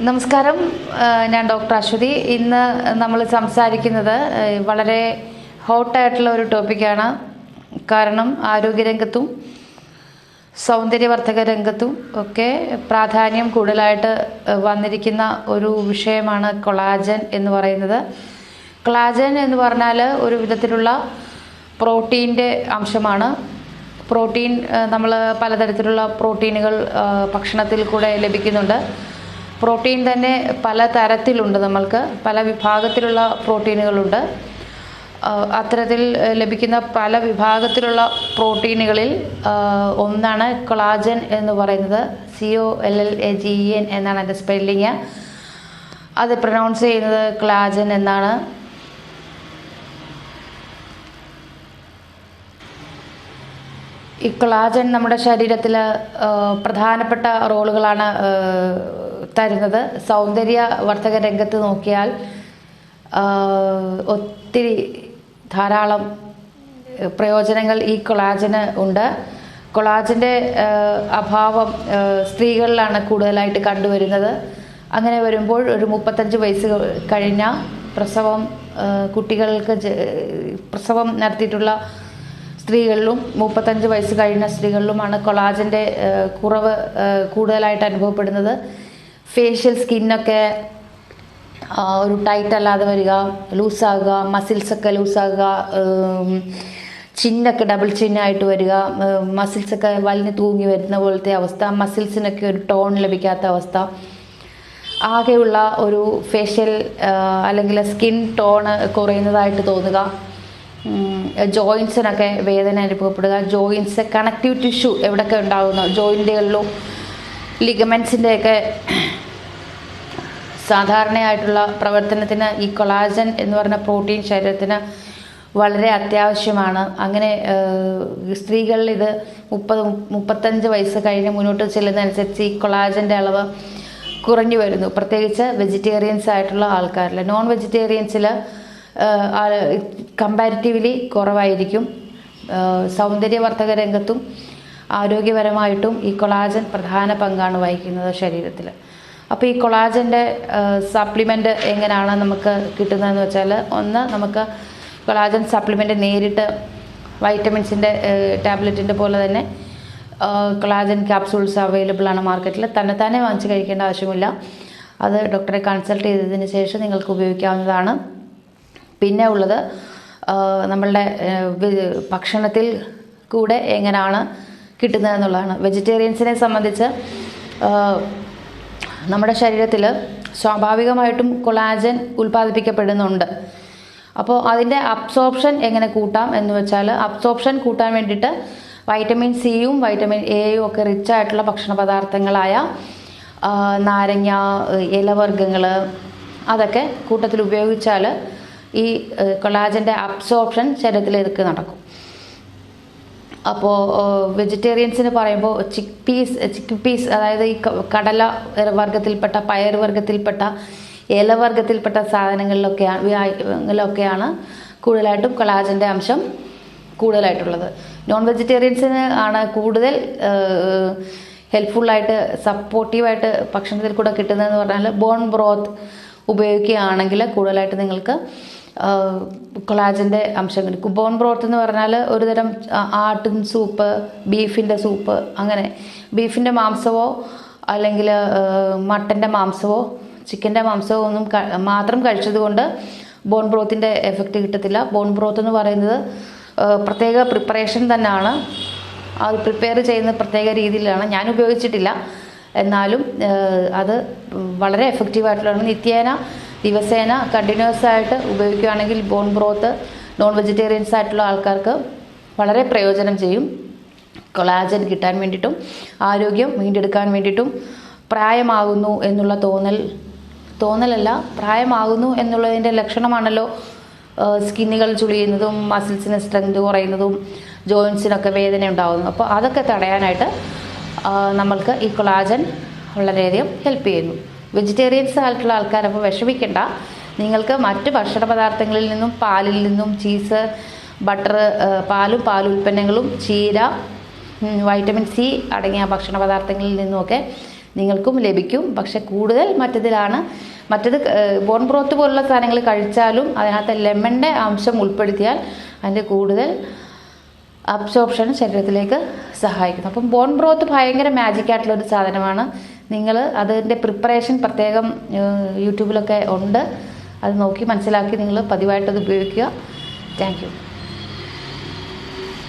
നമസ്കാരം. ഞാൻ ഡോക്ടർ അശ്വതി. ഇന്ന് നമ്മൾ സംസാരിക്കുന്നത് വളരെ ഹോട്ടായിട്ടുള്ള ഒരു ടോപ്പിക്കാണ് കാരണം ആരോഗ്യരംഗത്തും സൗന്ദര്യവർദ്ധക രംഗത്തും ഒക്കെ പ്രാധാന്യം കൂടുതലായിട്ട് വന്നിരിക്കുന്ന ഒരു വിഷയമാണ് കൊളാജൻ എന്ന് പറയുന്നത്. കൊളാജൻ എന്ന് പറഞ്ഞാൽ ഒരു വിധത്തിലുള്ള പ്രോട്ടീന്റെ അംശമാണ്. പ്രോട്ടീൻ നമ്മൾ പലതരത്തിലുള്ള പ്രോട്ടീനുകൾ ഭക്ഷണത്തിൽ കൂടെ ലഭിക്കുന്നുണ്ട്. പ്രോട്ടീൻ തന്നെ പല തരത്തിലുണ്ട് നമ്മൾക്ക്. പല വിഭാഗത്തിലുള്ള പ്രോട്ടീനുകളുണ്ട്. അത്തരത്തിൽ ലഭിക്കുന്ന പല വിഭാഗത്തിലുള്ള പ്രോട്ടീനുകളിൽ ഒന്നാണ് കൊളാജൻ എന്ന് പറയുന്നത്. C O L L A G N എന്നാണ് അതിന്റെ സ്പെല്ലിങ്. അത് പ്രൊനൗൺസ് ചെയ്യുന്നത് കൊളാജൻ എന്നാണ്. ഈ കൊളാജൻ നമ്മുടെ ശരീരത്തിൽ പ്രധാനപ്പെട്ട റോളുകളാണ് തരുന്നത്. സൗന്ദര്യ വർദ്ധക രംഗത്ത് നോക്കിയാൽ ഒത്തിരി ധാരാളം പ്രയോജനങ്ങൾ ഈ കൊളാജന് ഉണ്ട്. കൊളാജിന്റെ അഭാവം സ്ത്രീകളിലാണ് കൂടുതലായിട്ട് കണ്ടുവരുന്നത്. അങ്ങനെ വരുമ്പോൾ ഒരു മുപ്പത്തഞ്ച് വയസ്സ് കഴിഞ്ഞ പ്രസവം കുട്ടികൾക്ക് പ്രസവം നടത്തിയിട്ടുള്ള സ്ത്രീകളിലും മുപ്പത്തഞ്ച് വയസ്സ് കഴിഞ്ഞ സ്ത്രീകളിലുമാണ് കൊളാജിന്റെ കുറവ് കൂടുതലായിട്ട് അനുഭവപ്പെടുന്നത്. ഫേഷ്യൽ സ്കിന്നൊക്കെ ഒരു ടൈറ്റ് അല്ലാതെ വരിക ലൂസാകുക മസിൽസൊക്കെ ലൂസാകുക ചിന്നൊക്കെ ഡബിൾ ചിന്നായിട്ട് വരിക മസിൽസൊക്കെ വലിഞ്ഞ് തൂങ്ങി വരുന്ന പോലത്തെ അവസ്ഥ മസിൽസിനൊക്കെ ഒരു ടോൺ ലഭിക്കാത്ത അവസ്ഥ. ആകെയുള്ള ഒരു ഫേഷ്യൽ അല്ലെങ്കിൽ സ്കിൻ ടോണ് കുറയുന്നതായിട്ട് തോന്നുക. ജോയിൻസിനൊക്കെ വേദന അനുഭവപ്പെടുക. ജോയിൻസ് കണക്റ്റീവ് ടിഷ്യൂ എവിടെയൊക്കെ ഉണ്ടാകുന്നു ജോയിന്റുകളിലും ലിഗമെൻസിന്റെയൊക്കെ സാധാരണയായിട്ടുള്ള പ്രവർത്തനത്തിന് ഈ കൊളാജൻ എന്ന് പറഞ്ഞ പ്രോട്ടീൻ ശരീരത്തിന് വളരെ അത്യാവശ്യമാണ്. അങ്ങനെ സ്ത്രീകളിൽ ഇത് മുപ്പത് മുപ്പത്തഞ്ച് വയസ്സ് കഴിഞ്ഞ് മുന്നോട്ട് ചെല്ലുന്നതനുസരിച്ച് ഈ കൊളാജന്റെ അളവ് കുറഞ്ഞു വരുന്നു. പ്രത്യേകിച്ച് വെജിറ്റേറിയൻസ് ആയിട്ടുള്ള ആൾക്കാരിൽ. നോൺ വെജിറ്റേറിയൻസിൽ കമ്പാരിറ്റീവ്ലി കുറവായിരിക്കും. സൗന്ദര്യവർദ്ധക രംഗത്തും ആരോഗ്യപരമായിട്ടും ഈ കൊളാജൻ പ്രധാന പങ്കാണ് വഹിക്കുന്നത് ശരീരത്തിൽ. അപ്പോൾ ഈ കൊളാജന്റെ സപ്ലിമെന്റ് എങ്ങനെയാണ് നമുക്ക് കിട്ടുന്നതെന്ന് വെച്ചാൽ ഒന്ന് നമുക്ക് കൊളാജൻ സപ്ലിമെന്റ് നേരിട്ട് വൈറ്റമിൻസിന്റെ ടാബ്ലറ്റിന്റെ പോലെ തന്നെ കൊളാജൻ ക്യാപ്സൂൾസ് അവൈലബിൾ ആണ് മാർക്കറ്റിൽ തന്നെ തന്നെ വാങ്ങിച്ച് കഴിക്കേണ്ട ആവശ്യമില്ല. അത് ഡോക്ടറെ കൺസൾട്ട് ചെയ്തതിന് ശേഷം നിങ്ങൾക്ക് ഉപയോഗിക്കാവുന്നതാണ്. പിന്നെ ഉള്ളത് നമ്മളുടെ ഭക്ഷണത്തിൽ കൂടെ എങ്ങനെയാണ് കിട്ടുന്നതെന്നുള്ളതാണ് വെജിറ്റേറിയൻസിനെ സംബന്ധിച്ച് നമ്മുടെ ശരീരത്തിൽ സ്വാഭാവികമായിട്ടും കൊളാജൻ ഉൽപ്പാദിപ്പിക്കപ്പെടുന്നുണ്ട്. അപ്പോൾ അതിന്റെ അബ്സോർപ്ഷൻ എങ്ങനെ കൂട്ടാം എന്ന് വെച്ചാൽ അബ്സോർപ്ഷൻ കൂട്ടാൻ വേണ്ടിയിട്ട് വൈറ്റമിൻ സിയും വൈറ്റമിൻ എയും ഒക്കെ റിച്ച് ആയിട്ടുള്ള ഭക്ഷണ പദാർത്ഥങ്ങളായ നാരങ്ങ ഇലവർഗങ്ങൾ അതൊക്കെ കൂട്ടത്തിൽ ഉപയോഗിച്ചാൽ ഈ കൊളാജന്റെ അബ്സോർപ്ഷൻ ശരീരത്തിലേക്ക് നടക്കും. അപ്പോൾ വെജിറ്റേറിയൻസിന് പറയുമ്പോൾ ചിക്ക് പീസ് ചിക്ക് പീസ് അതായത് ഈ കടല വർഗത്തിൽപ്പെട്ട പയർ വർഗത്തിൽപ്പെട്ട ഇലവർഗത്തിൽപ്പെട്ട സാധനങ്ങളിലൊക്കെയാണ് കൂടുതലായിട്ടും കൊളാജന്റെ അംശം കൂടുതലായിട്ടുള്ളത്. നോൺ വെജിറ്റേറിയൻസിന് ആണ് കൂടുതൽ ഹെൽപ്ഫുള്ളായിട്ട് സപ്പോർട്ടീവായിട്ട് ഭക്ഷണത്തിൽ കൂടെ കിട്ടുന്നതെന്ന് പറഞ്ഞാൽ ബോൺ ബ്രോത്ത് ഉപയോഗിക്കുകയാണെങ്കിൽ കൂടുതലായിട്ട് നിങ്ങൾക്ക് കൊളാജന്റെ അംശങ്ങൾ. കുബോൺ ബോൺ ബ്രോത്ത് എന്ന് പറഞ്ഞാൽ ഒരുതരം ആട്ടും സൂപ്പ് ബീഫിന്റെ സൂപ്പ് അങ്ങനെ. ബീഫിന്റെ മാംസമോ അല്ലെങ്കിൽ മട്ടന്റെ മാംസമോ ചിക്കന്റെ മാംസമോ ഒന്നും മാത്രം കഴിച്ചതുകൊണ്ട് ബോൺ ബ്രോത്തിന്റെ എഫക്റ്റ് കിട്ടത്തില്ല. ബോൺ ബ്രോത്ത് എന്ന് പറയുന്നത് പ്രത്യേക പ്രിപ്പറേഷൻ തന്നെയാണ് അത് പ്രിപ്പയർ ചെയ്യുന്ന പ്രത്യേക രീതിയിലാണ്. ഞാൻ ഉപയോഗിച്ചിട്ടില്ല. എന്നാലും അത് വളരെ എഫക്റ്റീവായിട്ടുള്ളതാണ് നിത്യേന ദിവസേന കണ്ടിന്യൂസ് ആയിട്ട് ഉപയോഗിക്കുകയാണെങ്കിൽ ബോൺ ബ്രോത്ത് നോൺ വെജിറ്റേറിയൻസ് ആയിട്ടുള്ള ആൾക്കാർക്ക് വളരെ പ്രയോജനം ചെയ്യും. കൊളാജൻ കിട്ടാൻ വേണ്ടിയിട്ടും ആരോഗ്യം വീണ്ടെടുക്കാൻ വേണ്ടിയിട്ടും പ്രായമാകുന്നു എന്നുള്ള തോന്നൽ തോന്നലല്ല പ്രായമാകുന്നു എന്നുള്ളതിന്റെ ലക്ഷണമാണല്ലോ സ്കിന്നുകൾ ചുളിയുന്നതും മസിൽസിന് സ്ട്രെങ്ത് കുറയുന്നതും ജോയിൻസിനൊക്കെ വേദന ഉണ്ടാകുന്നു അപ്പോൾ അതൊക്കെ തടയാനായിട്ട് നമ്മൾക്ക് ഈ കൊളാജൻ വളരെയധികം ഹെൽപ്പ് ചെയ്യുന്നു. വെജിറ്റേറിയൻസ് ആയിട്ടുള്ള ആൾക്കാരപ്പോൾ വിഷമിക്കേണ്ട. നിങ്ങൾക്ക് മറ്റ് ഭക്ഷണ പദാർത്ഥങ്ങളിൽ നിന്നും പാലിൽ നിന്നും ചീസ് ബട്ടർ പാലും പാലുൽപ്പന്നങ്ങളും ചീര വൈറ്റമിൻ സി അടങ്ങിയ ഭക്ഷണ പദാർത്ഥങ്ങളിൽ നിന്നുമൊക്കെ നിങ്ങൾക്കും ലഭിക്കും. പക്ഷെ കൂടുതൽ മറ്റതിലാണ് മറ്റത് ബോൺ ബ്രോത്ത് പോലുള്ള സാധനങ്ങൾ കഴിച്ചാലും അതിനകത്ത് ലെമണിന്റെ അംശം ഉൾപ്പെടുത്തിയാൽ അതിന്റെ കൂടുതൽ അബ്സോർപ്ഷൻ ശരീരത്തിലേക്ക് സഹായിക്കുന്നു. അപ്പം ബോൺ ബ്രോത്ത് ഭയങ്കര മാജിക്കായിട്ടുള്ളൊരു സാധനമാണ്. നിങ്ങൾ അതിന്റെ പ്രിപ്പറേഷൻ പ്രത്യേകം യൂട്യൂബിലൊക്കെ ഉണ്ട്. അത് നോക്കി മനസ്സിലാക്കി നിങ്ങൾ പതിവായിട്ടത് ഉപയോഗിക്കുക. താങ്ക്